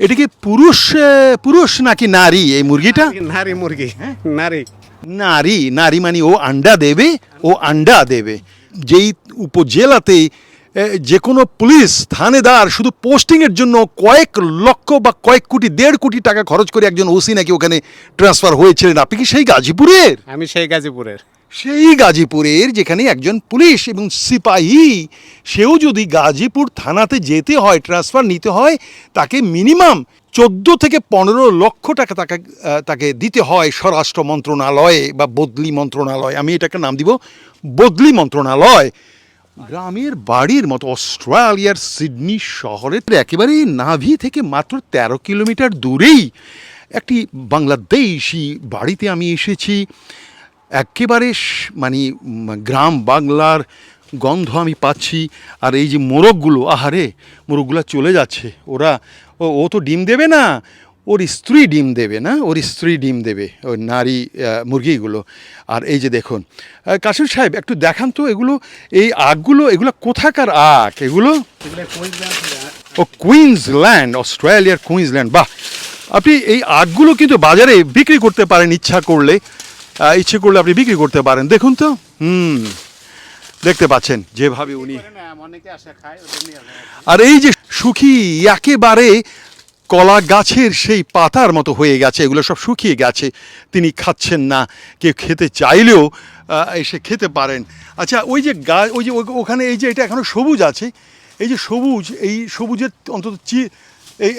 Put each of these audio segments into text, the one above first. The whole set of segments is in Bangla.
এটা কি পুরুষ পুরুষ নাকি নারী এই মুরগিটা? নারী মুরগি নারী। নারী নারী মানে ও আন্ডা দেবে ও আন্ডা দেবে। যেই উপজেলাতে যে কোনো পুলিশ থানেদার শুধু পোস্টিংয়ের জন্য কয়েক লক্ষ বা কয়েক কোটি দেড় কোটি টাকা খরচ করে একজন ওসি নাকি ওখানে ট্রান্সফার হয়েছিলেন। আপনি কি সেই গাজীপুরের? আমি সেই গাজীপুরের। সেই গাজীপুরের যেখানে একজন পুলিশ এবং সিপাহী, সেও যদি গাজীপুর থানাতে যেতে হয় ট্রান্সফার নিতে হয়, তাকে মিনিমাম চোদ্দ থেকে পনেরো লক্ষ টাকা তাকে তাকে দিতে হয় স্বরাষ্ট্র মন্ত্রণালয়ে বা বদলি মন্ত্রণালয়। আমি এটাকে নাম দিব বদলি মন্ত্রণালয়। গ্রামের বাড়ির মতো অস্ট্রেলিয়ার সিডনি শহরের একেবারে নাভি থেকে মাত্র তেরো কিলোমিটার দূরেই একটি বাংলাদেশি বাড়িতে আমি এসেছি। একেবারে মানে গ্রাম বাংলার গন্ধ আমি পাচ্ছি। আর এই যে মোরগগুলো আহারে মোরগগুলো চলে যাচ্ছে। ওরা ও ও তো ডিম দেবে না। ওর স্ত্রী ডিম দেবে না। ওর স্ত্রী ডিম দেবে ওই নারী মুরগিগুলো। আর এই যে দেখুন কাসিম সাহেব একটু দেখান তো এগুলো এই আগগুলো এগুলো কোথাকার আগ? এগুলো? ও কুইন্সল্যান্ড অস্ট্রেলিয়ার কুইন্সল্যান্ড বাহ! আপনি এই আগগুলো কিন্তু বাজারে বিক্রি করতে পারেন ইচ্ছা করলে। ইচ্ছে করলে আপনি বিক্রি করতে পারেন। দেখুন তো। হুম। দেখতে পাচ্ছেন যেভাবে উনি আর এই যে শুকিয়ে একেবারে কলা গাছের সেই পাতার মতো হয়ে গেছে। এগুলো সব শুকিয়ে গেছে। তিনি খাচ্ছেন না। কেউ খেতে চাইলেও এসে খেতে পারেন। আচ্ছা ওই যে গা ওই যে ওখানে এই যে এটা এখনও সবুজ আছে। এই যে সবুজ এই সবুজের অন্তত চি এই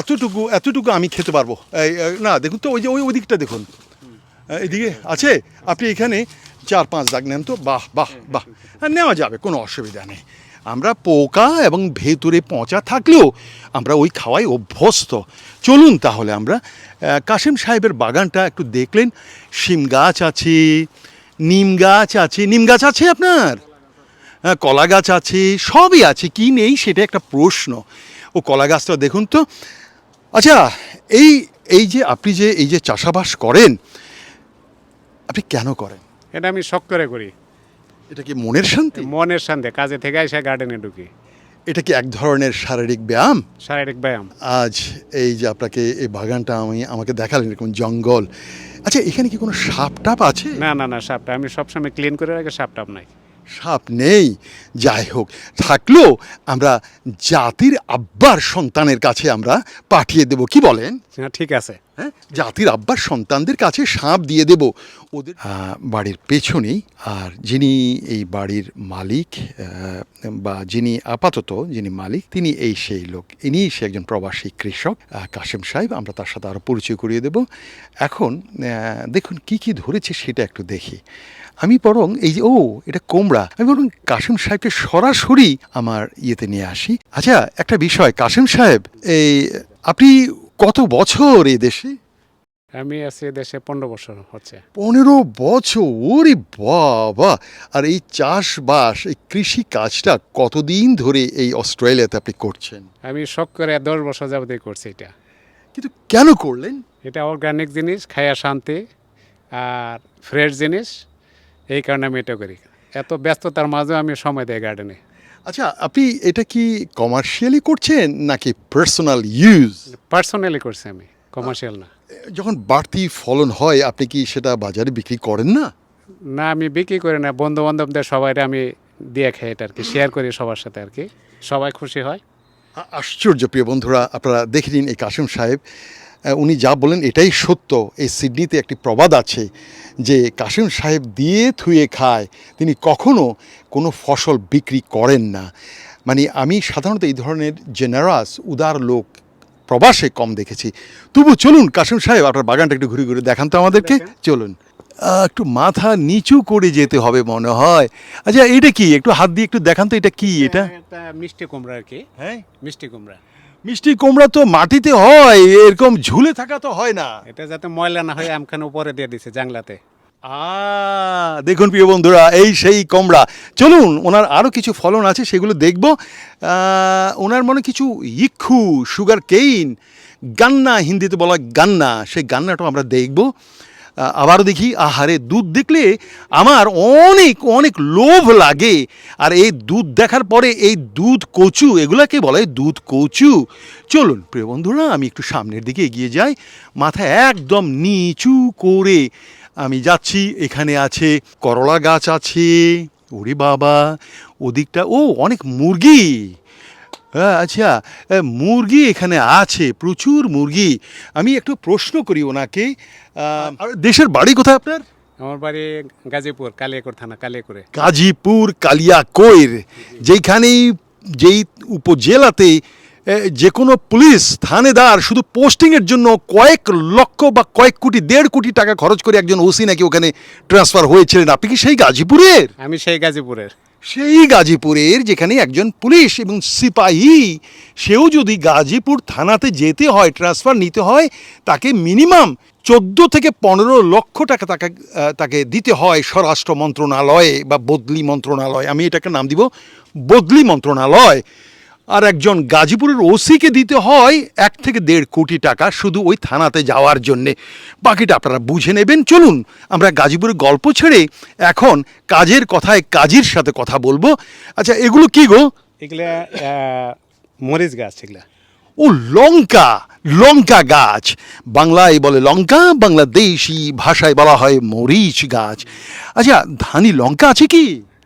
এতটুকু এতটুকু আমি খেতে পারব। না দেখুন তো ওই যে ওই ওদিকটা দেখুন। এদিকে আছে। আপনি এখানে চার পাঁচ দাগ নেন তো। বাহ বাহ বাহ। নেওয়া যাবে, কোনো অসুবিধা নেই। আমরা পোকা এবং ভেতরে পচা থাকলেও আমরা ওই খাওয়াই অভ্যস্ত। চলুন তাহলে আমরা কাশিম সাহেবের বাগানটা একটু দেখলেন। শিম গাছ আছে, নিম গাছ আছে। নিম গাছ আছে আপনার? হ্যাঁ কলা গাছ আছে, সবই আছে। কি নেই সেটা একটা প্রশ্ন। ও কলা গাছটা দেখুন তো। আচ্ছা এই এই যে আপনি যে, এই যে চাষাবাস করেন আপনি কেন করেন? এটা আমি শখ করে করি। এটা কি মনের শান্তি? মনের শান্তি কাজে থেকে এসে গার্ডেনে ঢুকি। এটা কি এক ধরনের শারীরিক ব্যায়াম? শারীরিক ব্যায়াম। আজ এই যে আপনাকে এই বাগানটা আমি আমাকে দেখালেন এরকম জঙ্গল। আচ্ছা এখানে কি কোনো সাপ টাপ আছে? না না না সাপটা আমি সবসময় ক্লিন করে রাখি সাপ টাপ নাই। সাপ নেই। যাই হোক থাকলেও আমরা জাতির আব্বার সন্তানের কাছে আমরা পাঠিয়ে দেব। কি বলেন? হ্যাঁ ঠিক আছে। হ্যাঁ? জাতির আব্বার সন্তানদের কাছে সাপ দিয়ে দেব। ওদের বাড়ির পেছনেই, আর যিনি এই বাড়ির মালিক বা যিনি আপাতত যিনি মালিক, তিনি এই সেই লোক। ইনি সে একজন প্রবাসী কৃষক কাশেম সাহেব। আমরা তার সাথে আরও পরিচয় করিয়ে দেব। এখন দেখুন কি কি ধরেছে সেটা একটু দেখি। আমি বরং এই যে, ও, এটা কোমড়া। আমি বরং কাশেম সাহেবকে সরাসরি আমার ইয়েতে নিয়ে আসি। আচ্ছা একটা বিষয়। কাশেম সাহেব, এই, আপনি কত বছর এই দেশে? আমি আছি দেশে পনেরো বছর হচ্ছে। পনেরো বছর? ওরে বাবা! আর এই চাষবাস এই কৃষি কাজটা কতদিন ধরে এই অস্ট্রেলিয়াতে আপনি করছেন? আমি শখ করে দশ বছর যাবতীয় করছি এটা। কিন্তু কেন করলেন? এটা অর্গানিক জিনিস খায়া শান্তি আর ফ্রেশ জিনিস এই কারণে আমি এটা করি। এত ব্যস্ততার মাঝেও আমি সময় দেয় গার্ডেনে আচ্ছা আপনি এটা কি কমার্শিয়ালি করছেন নাকি পার্সোনাল ইউজ পার্সোনালি করছি আমি কমার্শিয়াল না। যখন বাড়তি ফলন হয় আপনি কি সেটা বাজারে বিক্রি করেন না? না আমি বিক্রি করি না বন্ধু বান্ধবদের সবাই আমি দিয়ে খাই এটা আর কি শেয়ার করি সবার সাথে আর কি সবাই খুশি হয়। আশ্চর্য প্রিয় বন্ধুরা আপনারা দেখে নিন এই কাসিম সাহেব উনি যা বলেন এটাই সত্য। এই সিডনিতে একটি প্রবাদ আছে যে কাসিম সাহেব দিয়ে থুয়ে খায় তিনি কখনো কোনো ফসল বিক্রি করেন না। মানে আমি সাধারণত এই ধরনের জেনারাস উদার লোক প্রবাসে কম দেখেছি। তবু চলুন কাসিম সাহেব আপনার বাগানটা একটু ঘুরে ঘুরে দেখান তো আমাদেরকে। চলুন। একটু মাথা নিচু করে যেতে হবে মনে হয়। আচ্ছা এটা কি? একটু হাত দিয়ে একটু দেখান তো এটা কি এটা মিষ্টি কুমড়া আর কি। হ্যাঁ। মিষ্টি কুমড়া। মিষ্টি কুমড়া তো মাটিতে হয় এরকম ঝুলে থাকা তো হয় না। এটা যাতে ময়লা না হয় আমখানে উপরে দিয়ে দিছে জাংলাতে আ দেখুন প্রিয় বন্ধুরা এই সেই কমড়া। চলুন ওনার আরও কিছু ফলন আছে সেগুলো দেখব। ওনার মনে কিছু ইক্ষু সুগার কেইন গান্না হিন্দিতে বলা গান্না সেই গান্নাটাও আমরা দেখব। আবারও দেখি, আহারে, দুধ দেখলে আমার অনেক অনেক লোভ লাগে। আর এই দুধ দেখার পরে এই দুধ কচু, এগুলাকে বলা দুধ কচু। চলুন, প্রিয় বন্ধুরা, আমি একটু সামনের দিকে এগিয়ে যাই। মাথা একদম নিচু করে আমি যাচ্ছি। এখানে আছে করলা গাছ আছে। ওরে বাবা, ওদিকটা, ও, অনেক মুরগি। আচ্ছা মুরগি এখানে আছে প্রচুর মুরগি। আমি একটু প্রশ্ন করি ওনাকে দেশের বাড়ি কোথায় আপনার? আমার বাড়ি গাজীপুর কালিয়াকুর থানা কালিয়াকুরে। গাজীপুর কালিয়াকৈর যেখানেই যেই উপজেলাতে যে কোনো পুলিশ থানেদার শুধু পোস্টিংয়ের জন্য কয়েক লক্ষ বা কয়েক কোটি দেড় কোটি টাকা খরচ করে একজন ওসি নাকি ওখানে ট্রান্সফার হয়েছিলেন। আপনি কি সেই গাজীপুরের? আমি সেই গাজীপুরের। সেই গাজীপুরের যেখানে একজন পুলিশ এবং সিপাহী, সেও যদি গাজীপুর থানাতে যেতে হয় ট্রান্সফার নিতে হয়, তাকে মিনিমাম চোদ্দ থেকে পনেরো লক্ষ টাকা তাকে তাকে দিতে হয় স্বরাষ্ট্র মন্ত্রণালয়ে বা বদলি মন্ত্রণালয়। আমি এটাকে নাম দিব বদলি মন্ত্রণালয়। আর একজন গাজীপুরের ওসিকে দিতে হয় এক থেকে দেড় কোটি টাকা শুধু ওই থানাতে যাওয়ার জন্যে। বাকিটা আপনারা বুঝে নেবেন। চলুন আমরা গাজীপুরের গল্প ছেড়ে এখন কাজের কথায় কাজীর সাথে কথা বলব। আচ্ছা এগুলো কি গো? এগুলা মরিচ গাছ এগুলা। ও লঙ্কা! লঙ্কা গাছ! বাংলায় বলে লঙ্কা বাংলাদেশি ভাষায় বলা হয় মরিচ গাছ। আচ্ছা ধানি লঙ্কা আছে কি?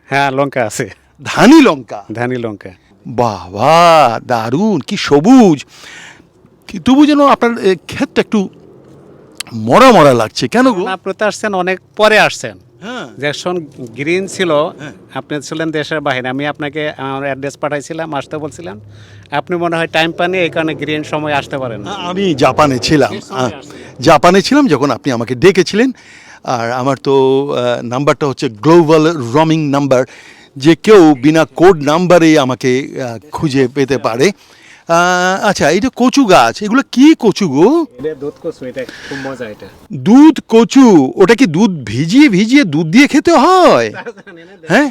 হ্যাঁ লঙ্কা আছে। ধানি লঙ্কা। ধানি লঙ্কা। বাবা দারুণ কি সবুজ। তবু যেন আপনার ক্ষেতটা একটু মরা মরা লাগছে। কেন গো? আপনি তো আসছেন অনেক পরে আসছেন। হ্যাঁ। যখন গ্রিন ছিল হ্যাঁ। আপনি ছিলেন দেশের বাইরে আমি আপনাকে আমার অ্যাড্রেস পাঠাইছিলাম আসতে বলছিলাম আপনি মনে হয় টাইম পানি এই কারণে গ্রিন সময় আসতে পারেন না। আমি জাপানে ছিলাম। জাপানে ছিলাম যখন আপনি আমাকে ডেকেছিলেন। আর আমার তো নাম্বারটা হচ্ছে গ্লোবাল রমিং নাম্বার যে কেউ বিনা কোড নাম্বারে আমাকে খুঁজে পেতে পারে। আচ্ছা এই যে কচু গাছ এগুলো কি কচু গো? দুধ কচু এটা খুব মজা এটা। দুধ কচু ওটা কি দুধ ভিজিয়ে ভিজিয়ে দুধ দিয়ে খেতে হয়? হ্যাঁ?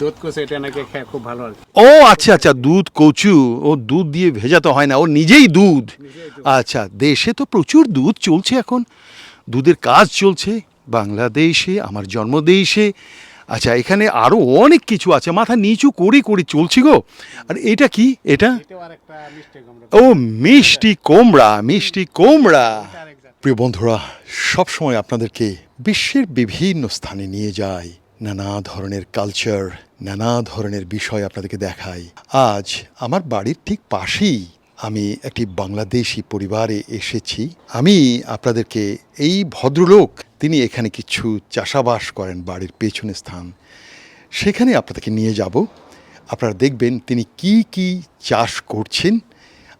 দুধ কচু এটা নাকি খুব ভালো ও আচ্ছা আচ্ছা দুধ কচু ও দুধ দিয়ে ভেজাতে হয় না ও নিজেই দুধ। আচ্ছা দেশে তো প্রচুর দুধ চলছে এখন। দুধের কাজ চলছে বাংলাদেশে আমার জন্মদেশে আচ্ছা এখানে আরও অনেক কিছু আছে। মাথা নিচু করি করি চলছি গো। আর এটা কি? এটা। ও মিষ্টি কোমড়া মিষ্টি কোমড়া। প্রিয় বন্ধুরা সবসময় আপনাদেরকে বিশ্বের বিভিন্ন স্থানে নিয়ে যাই। নানা ধরনের কালচার নানা ধরনের বিষয় আপনাদেরকে দেখাই। আজ আমার বাড়ির ঠিক পাশেই আমি একটি বাংলাদেশি পরিবারে এসেছি। আমি আপনাদেরকে এই ভদ্রলোক, তিনি এখানে কিছু চাষাবাস করেন বাড়ির পেছনে স্থান। সেখানে আপনাদেরকে নিয়ে যাব। আপনারা দেখবেন তিনি কি কি চাষ করছেন।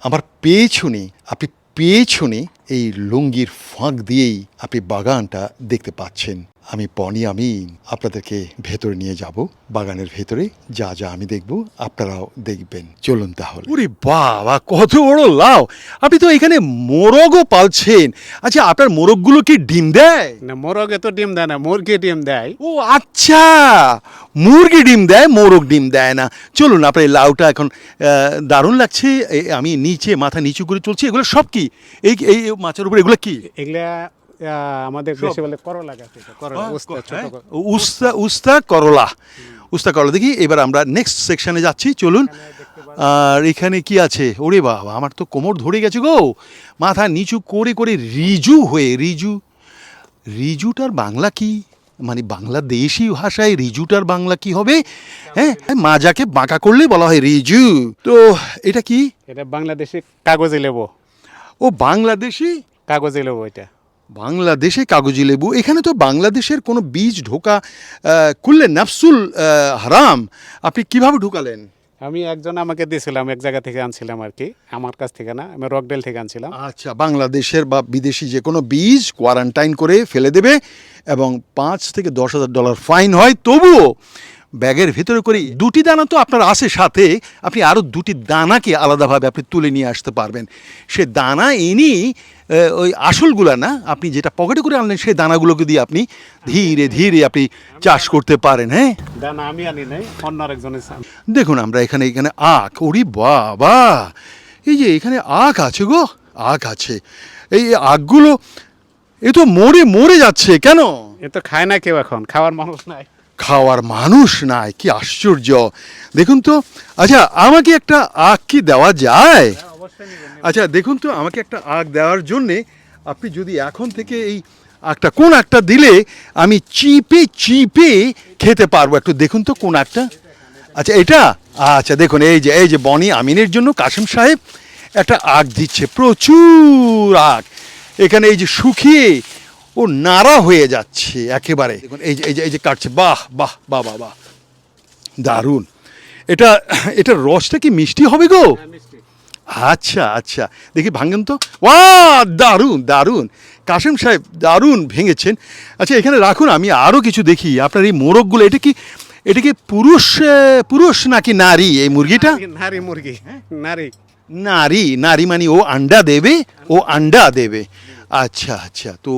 আমার পেছনে, আপনি পেছনে এই লুঙ্গির ফাঁক দিয়েই আপনি বাগানটা দেখতে পাচ্ছেন। আমি পনি আমি আপনাদেরকে ভেতরে নিয়ে যাব। বাগানের ভেতরে যা যা আমি দেখব আপনারাও দেখবেন। চলুন তাহলে। ওরে বাবা কত বড় লাউ! আপনি তো এখানে মোরগও পালছেন। আচ্ছা আপনার মোরগগুলো কি ডিম দেয়? না মোরগে তো ডিম দেয় না মুরগি ডিম দেয়। ও আচ্ছা! মুরগি ডিম দেয় মোরগ ডিম দেয় না। চলুন আপনার এই লাউটা এখন দারুণ লাগছে। আমি নিচে মাথা নিচু করে চলছি। এগুলো সব কি? এই এই মাছের উপর এগুলো কি? এগুলা আমাদের দেশে বলে করলা গাছ করলা উস্তা, হ্যাঁ, করলা। উস্তা উস্তা করলা। উস্তা করলা। দেখি এবার আমরা নেক্সট সেকশনে যাচ্ছি। চলুন। আর এখানে কি আছে? ওরে বাবা আমার তো কোমর ধরে গেছে গো। মাথা নিচু করে করে রিজু হয়ে রিজু রিজুটার বাংলা কি? মানে বাংলাদেশি ভাষায় রিজুটার বাংলা কি হবে? হ্যাঁ মাজাকে বাঁকা করলে বলা হয় রিজু। তো এটা কি? এটা বাংলাদেশে কাগজে লেবু। ও বাংলাদেশি? কাগজে লেবু এটা। বাংলাদেশে কাগজি লেবু। এখানে তো বাংলাদেশের কোনো বীজ ঢোকা কুললে নাফসুল হারাম। আপনি কীভাবে ঢুকালেন? আমি একজন আমাকে দিয়েছিলাম, এক জায়গা থেকে আনছিলাম আর কি, আমার কাছ থেকে না, আমি রকডেল থেকে আনছিলাম। আচ্ছা বাংলাদেশের বা বিদেশি যে কোনো বীজ কোয়ারেন্টাইন করে ফেলে দেবে এবং পাঁচ থেকে দশ হাজার ডলার ফাইন হয়। তবুও ব্যাগের ভেতরে করে দুটি দানা তো আপনার আসে সাথে আপনি আরও দুটি দানাকে আলাদাভাবে আপনি তুলে নিয়ে আসতে পারবেন। সে দানা এনি ওই আসলগুলা না আপনি যেটা পকেটে করে আনলেন সেই দানাগুলোকে দিয়ে আপনি ধীরে ধীরে আপনি চাষ করতে পারেন হ্যাঁ? দানা আমি আনি নাই অন্য আরেকজনের দেখুন আমরা এখানে এখানে আখ ওরে বাবা! এই যে এখানে আখ আছে গো আখ আছে। এই আখগুলো এ তো মরে মরে যাচ্ছে কেন? এ তো খায় না কেউ এখন খাওয়ার মানুষ নাই। খাওয়ার মানুষ নাই কি আশ্চর্য। দেখুন তো আচ্ছা আমাকে একটা আখ কি দেওয়া যায়? আচ্ছা দেখুন তো আমাকে একটা আখ দেওয়ার জন্যে আপনি যদি এখন থেকে এই আখটা কোন একটা দিলে আমি চিপে চিপে খেতে পারব? একটু দেখুন তো কোন একটা আচ্ছা এটা? আচ্ছা দেখুন এই যে এই যে বনি আমিনের জন্য কাশিম সাহেব একটা আখ দিচ্ছে প্রচুর আখ এখানে এই যে শুকিয়ে ও নাড়া হয়ে যাচ্ছে একেবারে। দেখুন এই যে এই যে এই যে কাটছে বাহ বাহ বাহ বাহ বাহ। দারুণ। এটা এটা রসটা কি মিষ্টি হবে গো? আচ্ছা আচ্ছা। দেখি ভাঙেন তো। ওয়া দারুণ দারুণ। কাশেম সাহেব দারুণ ভেঙেছেন। আচ্ছা এখানে রাখুন আমি আরও কিছু দেখি। আপনার এই মোরগগুলো এটা কি এটা কি পুরুষ পুরুষ নাকি নারী এই মুরগিটা? নারী মুরগি নারী। নারী নারী মানে ও আন্ডা দেবে ও আন্ডা দেবে। আচ্ছা আচ্ছা তো